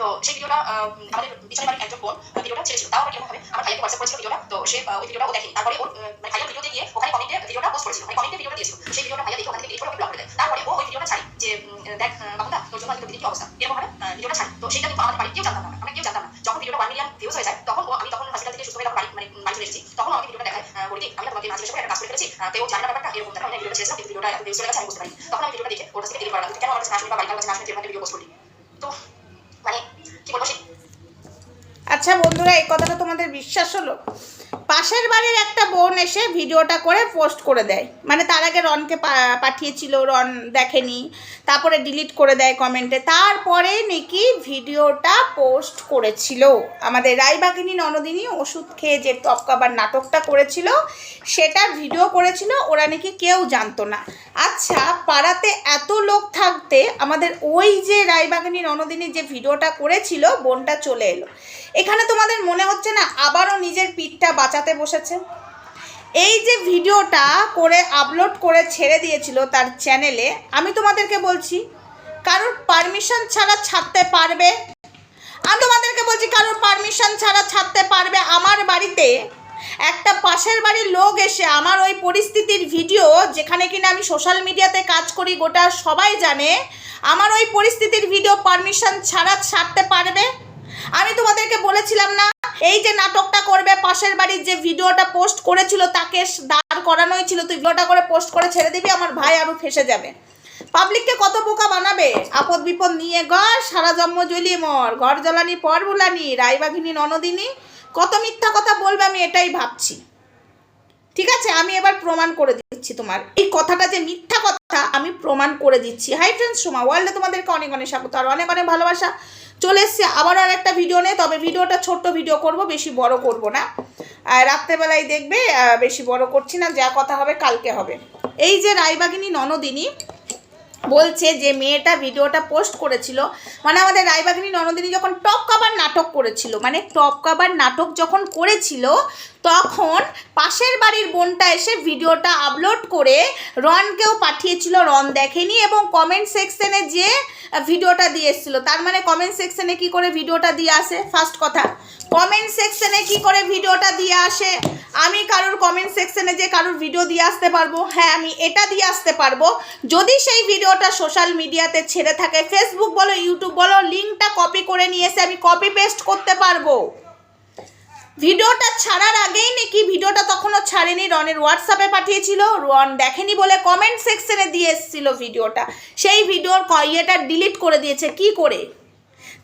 তো সেই ভিডিওটা আমাদের পিছনে বাড়ির একজন বোন ভিডিওটা ছেড়েছিল। তাও আবার কেমন আমার ভাইকে হোয়াটসঅ্যাপ করেছিল ভিডিওটা, তো সে ওই ভিডিওটা ও দেখেনি। তারপরে ওর মানে ভিডিওতে গিয়ে ওখানে কমেন্টে ভিডিওটা পোস্ট করেছিল। মানে কমেন্টে ভিডিওটা দিয়েছিল। সেই ভিডিওটা ভাইয়া দেখে ওখান থেকে ডিলিট করে ব্লক করে দেয়। তারপরে ও ওই ভিডিওটা ছাড়ি যে দেখ বাবুদা তোর জন্য আজকে কি অবস্থা। এরকম ভাবে ভিডিওটা ছাড়ি। তো সেটা কিন্তু আমাদের বাড়ি কেউ জানতাম না। আমরা কেউ জানতাম না। যখন ভিডিওটা ওয়ান মিলিয়ন ভিউজ হয়ে যায়, তখন ও, আমি তখন হসপিটাল থেকে সুস্থ হয়ে বাড়ি মানে বাড়ি চলে তখন আমাকে ভিডিওটা দেখায় বলি আমি তোমাকে মাঝে একটা কাজ করে ফেলেছি। কেউ জানে না ব্যাপারটা, এরকম আমি ভিডিওটা ছেড়েছিলাম, কিন্তু ভিডিওটা এত ভিউজ চলে গেছে, আমি বুঝতে পারি তখন আমি ভিডিওটা দেখে, ওর কাছে ডিলিট করা কেন আমার কাছে না বা বাড়ির কাছে শুনি ভিডিও পোস্ট করলি তো মানে কি বলব সেই আচ্ছা বন্ধুরা এই কথাটা তোমাদের বিশ্বাস হলো? পাশের বাড়ির একটা বোন এসে ভিডিওটা করে পোস্ট করে দেয়। মানে তার আগে রনকে পাঠিয়েছিল, রন দেখেনি, তারপরে ডিলিট করে দেয় কমেন্টে তারপরে নাকি ভিডিওটা পোস্ট করেছিল। আমাদের রায়বাগিনী ননদিনী ওষুধ খেয়ে যে টপকাবার নাটকটা করেছিল সেটা ভিডিও করেছিল, ওরা নাকি কেউ জানতো না। আচ্ছা পাড়াতে এত লোক থাকতে আমাদের ওই যে রায়বাগিনী ননদিনী যে ভিডিওটা করেছিল, বোনটা চলে এলো। এখানে তোমাদের মনে হচ্ছে না, আবারও নিজের পিঠটা বাঁচাতে বসেছে। এই যে ভিডিওটা করে আপলোড করে ছেড়ে দিয়েছিল তার চ্যানেলে আমি তোমাদেরকে বলছি, কারোর পারমিশন ছাড়া ছাড়তে পারবে? আমি তোমাদেরকে বলছি, কারোর পারমিশন ছাড়া ছাড়তে পারবে? আমার বাড়িতে একটা পাশের বাড়ির লোক এসে আমার ওই পরিস্থিতির ভিডিও যেখানে কিনা আমি সোশ্যাল মিডিয়াতে কাজ করি, গোটা সবাই জানে, আমার ওই পরিস্থিতির ভিডিও পারমিশন ছাড়া ছাড়তে পারবে? আমি তোমাদেরকে বলেছিলাম না এই যে নাটকটা করবে, পাশের বাড়ির যে ভিডিওটা পোস্ট করেছিল, তাকে দাঁড় করানোই ছিল। তুই ভিডিওটা করে পোস্ট করে ছেড়ে দিবি, আমার ভাই আরও ফেসে যাবে। পাবলিককে কত বোকা বানাবে? আপদ বিপদ নিয়ে ঘর, সারা জন্ম জ্বলিয়ে মর। ঘর জ্বালানি, পর বুলানি রায়বাঘিনী ননদিনী। কত মিথ্যা কথা বলবে আমি এটাই ভাবছি। ঠিক আছে, আমি এবার প্রমাণ করে দিচ্ছি তোমার। এই কথাটা যে মিথ্যা কথা, আমি প্রমাণ করে দিচ্ছি। হাই ফ্রেন্ডস সোমা ওয়ার্ল্ডে তোমাদেরকে অনেক অনেক স্বাগত, আর অনেক অনেক ভালোবাসা। চলে এসছে আবার আর একটা ভিডিও নেই তবে ভিডিওটা ছোট্ট ভিডিও করব, বেশি বড় করব না। রাত্রেবেলায় দেখবে বেশি বড় করছি না, যা কথা হবে কালকে হবে। এই যে রায়বাগিনী ননদিনী বলছে যে মেয়েটা ভিডিওটা পোস্ট করেছিল। মানে আমাদের রায়বাগিনী ননদিনী যখন টপ কাবার নাটক করেছিল মানে টপ কাবার নাটক যখন করেছিল, তখন পাশের বাড়ির বোনটা এসে ভিডিওটা আপলোড করে রনকেও পাঠিয়েছিল, রন দেখেনি এবং কমেন্ট সেকশনে যে ভিডিওটা দিয়ে এসেছিল, তার মানে কমেন্ট সেকশনে কি করে ভিডিওটা দিয়ে আসে? ফার্স্ট কথা কমেন্ট সেকশনে কি করে ভিডিওটা দিয়ে আসে? আমি কারোর কমেন্ট সেকশনে যে কারোর ভিডিও দিয়ে আসতে পারব? হ্যাঁ আমি এটা দিয়ে আসতে পারব। যদি সেই ভিডিওটা সোশ্যাল মিডিয়াতে ছেড়ে থাকে। ফেসবুক বলো ইউটিউব বলো, লিঙ্কটা কপি করে নিয়ে এসে আমি কপি পেস্ট করতে পারব। ভিডিওটা ছাড়ার আগেই নাকি ভিডিওটা তখনও ছাড়েনি, রনের হোয়াটসঅ্যাপে পাঠিয়েছিল। রন দেখেনি বলে কমেন্ট সেকশনে দিয়ে এসেছিল ভিডিওটা। সেই ভিডিওর ইয়েটা ডিলিট করে দিয়েছে, কি করে?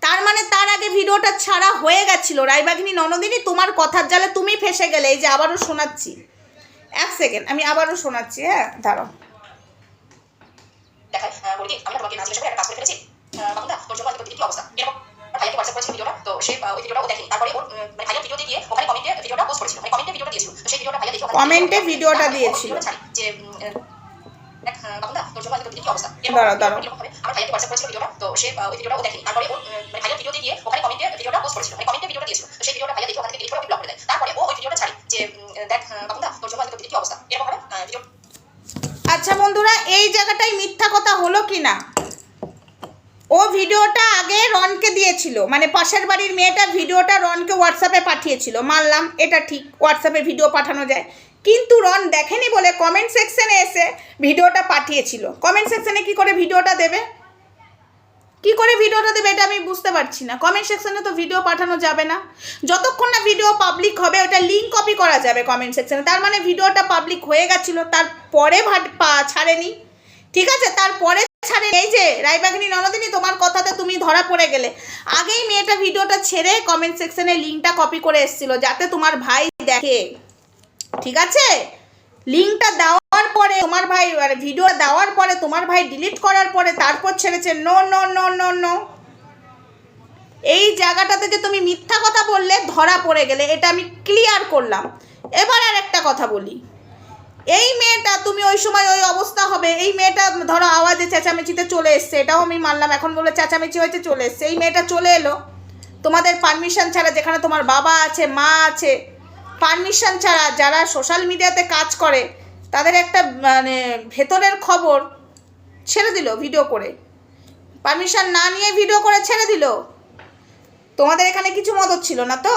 তার মানে তার আগে ভিডিওটা ছাড়া হয়ে গেছিল। রায়বাঘিনী ননদিনী, তোমার কথার জালে তুমি ফেসে গেলে। এই যে আবারও শোনাচ্ছি। এক সেকেন্ড আমি আবারও শোনাচ্ছি হ্যাঁ দাঁড়াও। দেখায় আহ, বলি কি, আমি তোমাকে না জিজ্ঞাসা করে একটা কাজ করে ফেলেছি আহ, তোর জন্য আজকে দিদি অবস্থা এরকম ভাইয়াকে হোয়াটসঅ্যাপ করেছিল ভিডিওটা তো সে ওই ভিডিওটা ও দেখেনি তারপরে ওর ভাইয়ের ভিডিওতে গিয়ে ওখানে কমেন্টে ভিডিওটা দিয়েছিল। তো সেই ভিডিওটা দেখে অবস্থা তো আহ, মানে ভাইয়ের ভিডিওতে গিয়ে ওখানে কমেন্টে ভিডিওটা পোস্ট করেছিল মানে কমেন্টে ভিডিওটা দিয়েছিল তো সেই ভিডিওটা ভাইয়া দেখে ওখান থেকে ডিলিট করে ব্লক করে দেয় তারপরে ও ওই ভিডিওটা ছাড়ি যে উম, আহ, দেখ আহ, বাবুদা তোর জন্য আজকে দিদি কি অবস্থা এরকম ভাবে আহ, ভিডিও আচ্ছা বন্ধুরা এই জায়গাটাই মিথ্যা কথা হলো কি না ও ভিডিওটা আগে রনকে দিয়েছিল। মানে পাশের বাড়ির মেয়েটা ভিডিওটা রনকে হোয়াটসঅ্যাপে পাঠিয়েছিল। মানলাম এটা ঠিক হোয়াটসঅ্যাপে ভিডিও পাঠানো যায়। কিন্তু রন দেখেনি বলে কমেন্ট সেকশনে এসে ভিডিওটা পাঠিয়েছিল। কমেন্ট সেকশনে কি করে ভিডিওটা দেবে? কি করে ভিডিওটা দেবে এটা আমি বুঝতে পারছি না। কমেন্ট সেকশনে তো ভিডিও পাঠানো যাবে না। যতক্ষণ না ভিডিও পাবলিক হবে, ওটা লিঙ্ক কপি করা যাবে কমেন্ট সেকশনে তার মানে ভিডিওটা পাবলিক হয়ে গেছিল, তারপরে ভাট- পা- ছাড়েনি। ঠিক আছে? তারপরে ছাড়ে এই যে, রায়বাগিনী ননদিনী, তোমার কথাতে তুমি ধরা পড়ে গেলে। আগেই মেয়েটা ভিডিওটা ছেড়ে কমেন্ট সেকশনে লিঙ্কটা কপি করে এসেছিল, যাতে তোমার ভাই দেখে। ঠিক আছে? লিঙ্কটা দেওয়ার পরে তোমার ভাই ভিডিও দেওয়ার পরে তোমার ভাই ডিলিট করার পরে তারপর ছেড়েছে। No no no no no এই জায়গাটাতে যে তুমি মিথ্যা কথা বললে ধরা পড়ে গেলে, এটা আমি ক্লিয়ার করলাম। এবার আর একটা কথা বলি। এই মেয়েটা, তুমি ওই সময় ওই অবস্থা হবে। এই মেয়েটা, ধরো আওয়াজে চেঁচামেচিতে চলে এসছে। এটাও আমি মানলাম, এখন বলে চেঁচামেচি হয়েছে, চলে এসছে। এই মেয়েটা চলে এলো। তোমাদের পারমিশন ছাড়া যেখানে তোমার বাবা আছে, মা আছে পারমিশন ছাড়া যারা সোশ্যাল মিডিয়াতে কাজ করে, তাদের একটা মানে ভেতরের খবর ছেড়ে দিল ভিডিও করে। পারমিশন না নিয়ে ভিডিও করে ছেড়ে দিল। তোমাদের এখানে কিছু মদত ছিল না তো?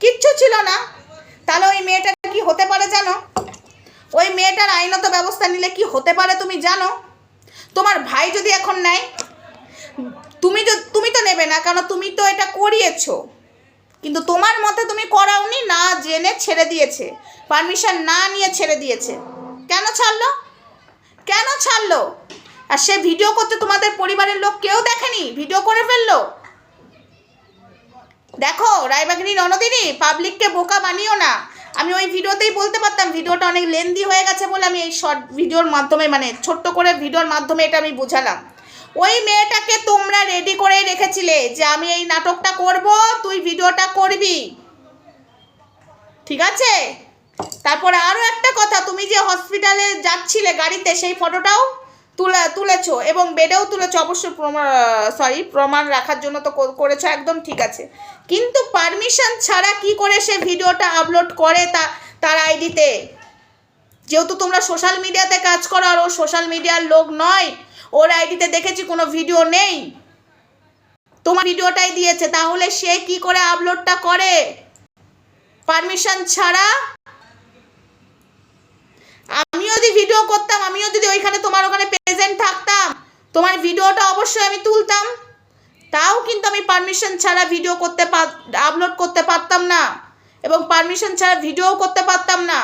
কিচ্ছু ছিল না। তাহলে ওই মেয়েটা কি হতে পারে জানো? ওই মেয়েটার আইনত ব্যবস্থা নিলে কি হতে পারে তুমি জানো? তোমার ভাই যদি এখন নেয়, তুমি তুমি তো নেবে না, কারণ তুমি তো এটা করিয়েছো। কিন্তু তোমার মতে তুমি করাওনি, না জেনে ছেড়ে দিয়েছে। পারমিশন না নিয়ে ছেড়ে দিয়েছে। কেন ছাড়লো? কেন ছাড়লো? আর সে ভিডিও করতে তোমাদের পরিবারের লোক কেউ দেখেনি? ভিডিও করে ফেলল? দেখো, রায়বাগিনী ননদিনী পাবলিককে বোকা বানিও না। আমি ওই ভিডিওতেই বলতে পারতাম, ভিডিওটা অনেক লেন্দি হয়ে গেছে বলে আমি এই শর্ট ভিডিওর মাধ্যমে মানে ছোট্ট করে ভিডিওর মাধ্যমে এটা আমি বুঝালাম। ওই মেয়েটাকে তোমরা রেডি করেই রেখেছিলে যে আমি এই নাটকটা করব, তুই ভিডিওটা করবি। ঠিক আছে? তারপরে আরও একটা কথা, তুমি যে হসপিটালে যাচ্ছিলে গাড়িতে, সেই ফটোটাও তুলে, তুলেছো এবং বেডেও তুলেছো, অবশ্যই প্রমাণ সরি প্রমাণ রাখার জন্য তো করেছ, একদম ঠিক আছে। কিন্তু পারমিশন ছাড়া কি করে সে ভিডিওটা আপলোড করে তা, তার আইডিতে যেহেতু তোমরা সোশ্যাল মিডিয়াতে কাজ করো আর ও সোশ্যাল মিডিয়ার লোক নয়, ওর আইডিতে দেখেছি, কোনো ভিডিও নেই। তোমার ভিডিওটাই দিয়েছে, তাহলে সে কি করে আপলোডটা করে? পারমিশন ছাড়া? যদি ভিডিও করতাম, আমিও যদি ওইখানে তোমার ওখানে প্রেজেন্ট থাকতাম, তোমার ভিডিওটা অবশ্যই আমি তুলতাম। তাও কিন্তু আমি পারমিশন ছাড়া ভিডিও করতে আপলোড করতে পারতাম না। এবং পারমিশন ছাড়া ভিডিও করতে পারতাম না।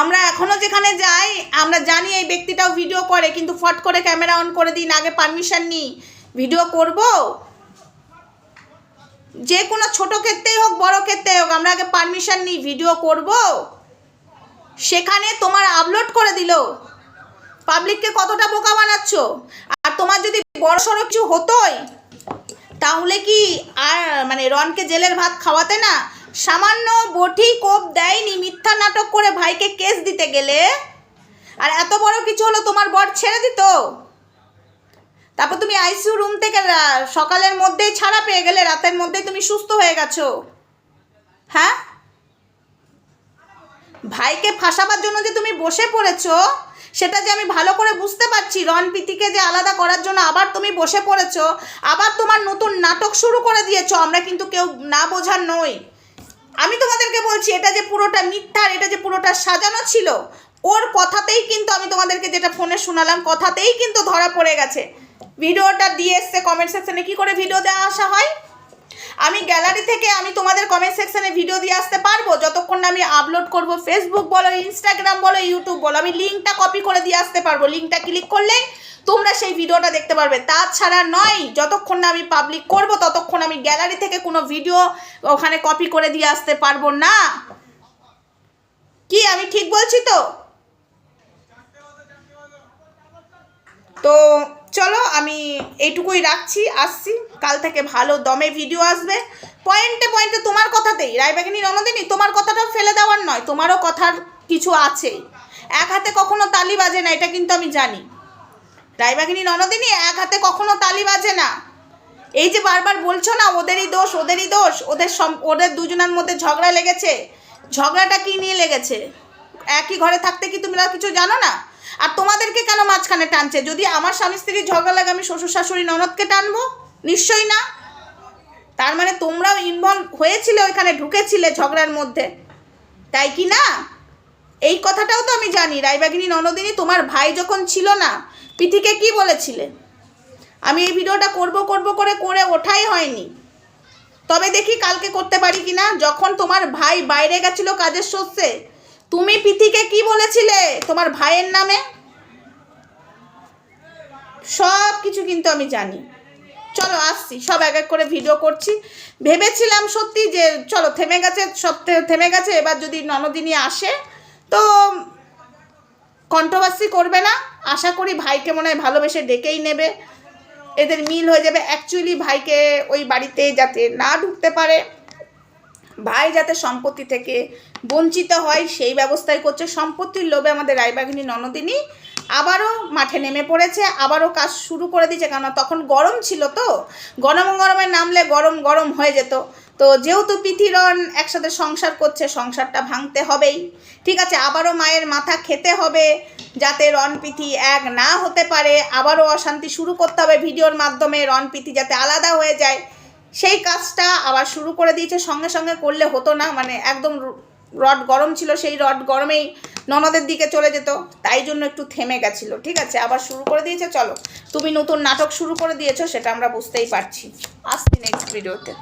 আমরা এখনও যেখানে যাই, আমরা জানি এই ব্যক্তিটাও ভিডিও করে, কিন্তু ফট করে ক্যামেরা অন করে দিন, আগে পারমিশন নিই। ভিডিও করব? যে কোনো ছোট ক্ষেত্রেই হোক, বড় ক্ষেত্রেই হোক, আমরা আগে পারমিশন নিই ভিডিও করব? সেখানে তোমার আপলোড করে দিল। পাবলিককে কতটা বোকা বানাচ্ছ? আর তোমার যদি বড় সড়ো কিছু হতোই, তাহলে কি আর মানে রনকে জেলের ভাত খাওয়াতে না? সামান্য বটি কোপ দেয়নি মিথ্যা নাটক করে ভাইকে কেস দিতে গেলে? আর এত বড় কিছু হলো তোমার বর ছেড়ে দিত? তারপর তুমি আইসিইউ রুম থেকে সকালের মধ্যেই ছাড়া পেয়ে গেলে, রাতের মধ্যেই তুমি সুস্থ হয়ে গেছো। হ্যাঁ? ভাইকে ফাঁসাবার জন্য যে তুমি বসে পড়েছো, সেটা যে আমি ভালো করে বুঝতে পারছি। রন প্রীতিকে যে আলাদা করার জন্য আবার তুমি বসে পড়েছো, আবার তোমার নতুন নাটক শুরু করে দিয়েছ, আমরা কিন্তু কেউ না বোঝার নই। আমি তোমাদেরকে বলছি, এটা যে পুরোটা মিথ্যার এটা যে পুরোটা সাজানো ছিল, ওর কথাতেই কিন্তু আমি তোমাদেরকে যেটা ফোনে শোনালাম, কথাতেই কিন্তু ধরা পড়ে গেছে। ভিডিওটা দিয়ে এসছে কমেন্ট সেকশনে কী করে ভিডিও দেওয়া আসা হয়? আমি গ্যালারি থেকে আমি তোমাদের কমেন্ট সেকশানে ভিডিও দিয়ে আসতে পারব। যতক্ষণ না আমি আপলোড করব ফেসবুক বলো ইনস্টাগ্রাম বলো ইউটিউব বলো, আমি লিঙ্কটা কপি করে দিয়ে আসতে পারব। লিঙ্কটা ক্লিক করলে তোমরা সেই ভিডিওটা দেখতে পারবে। তাছাড়া নয়, যতক্ষণ না আমি পাবলিক করব, ততক্ষণ আমি গ্যালারি থেকে কোনো ভিডিও ওখানে কপি করে দিয়ে আসতে পারব না। কি, আমি ঠিক বলছি তো? তো চলো আমি এইটুকুই রাখছি, আসছি। কাল থেকে ভালো দমে ভিডিও আসবে। পয়েন্টে পয়েন্টে তোমার কথাতেই, রায়বাগিনী রণদিনী, তোমার কথাটাও ফেলে দেওয়ার নয়, তোমারও কথার কিছু আছেই। এক হাতে কখনো তালি বাজে না, এটা কিন্তু আমি জানি। রায়বাগিনী ননদিনী এক হাতে কখনো তালি বাজে না। এই যে বারবার বলছো না, ওদেরই দোষ ওদেরই দোষ, ওদের ওদের দুজনের মধ্যে ঝগড়া লেগেছে। ঝগড়াটা কি নিয়ে লেগেছে? একই ঘরে থাকতে কি তোমরা কিছু জানো না? আর তোমাদেরকে কেন মাঝখানে টানছে? যদি আমার স্বামী স্ত্রীর ঝগড়া লাগে, আমি শ্বশুর শাশুড়ি ননদকে টানবো? নিশ্চয়ই না। তার মানে তোমরাও ইনভলভ হয়েছিলে ওইখানে, ঢুকেছিলে ঝগড়ার মধ্যে। তাই কি না? এই কথাটাও তো আমি জানি। রায়বাগিনী ননদিনী তোমার ভাই যখন ছিল না পিঠিকে কি বলেছিলে? আমি এই ভিডিওটা করব করব করে করে ওঠাই হয়নি। তবে দেখি কালকে করতে পারি কি না? যখন তোমার ভাই বাইরে গেছিল কাজের সর্ষে তুমি পিথিকে কি বলেছিলে? তোমার ভাইয়ের নামে? সব কিছু কিন্তু আমি জানি। চলো, আসছি। সব এক এক করে ভিডিও করছি। ভেবেছিলাম সত্যি যে, চলো, থেমে গেছে, সব থেমে গেছে। এবার যদি ননদিনী আসে, তো কন্ট্রোভার্সি করবে না। আশা করি ভাইকে মনে হয় ভালোবেসে ডেকেই নেবে। এদের মিল হয়ে যাবে। অ্যাকচুয়ালি ভাইকে ওই বাড়িতে যাতে না ঢুকতে পারে। ভাই যাতে সম্পত্তি থেকে বঞ্চিত হয়, সেই ব্যবস্থাই করছে। সম্পত্তির লোভে আমাদের রায়বাগিনী ননদিনী আবারও মাঠে নেমে পড়েছে, আবারও কাজ শুরু করে দিয়েছে কেন তখন গরম ছিল তো। গরম গরমে নামলে গরম গরম হয়ে যেত। তো যেহেতু পিথিরন একসাথে সংসার করছে, সংসারটা ভাঙতে হবেই। ঠিক আছে, আবারও মায়ের মাথা খেতে হবে, যাতে রন পিথি এক না হতে পারে। আবারও অশান্তি শুরু করতে হবে ভিডিওর মাধ্যমে রন পিথি যাতে আলাদা হয়ে যায়। সেই কাজটা আবার শুরু করে দিয়েছে। সঙ্গে সঙ্গে করলে হতো না মানে একদম রড গরম ছিল, সেই রড গরমেই ননদের দিকে চলে যেত, তাই জন্য একটু থেমে গেছিল, ঠিক আছে? আবার শুরু করে দিয়েছে, চলো। তুমি নতুন নাটক শুরু করে দিয়েছ, সেটা আমরা বুঝতেই পারছি। আসছি নেক্সট ভিডিওতে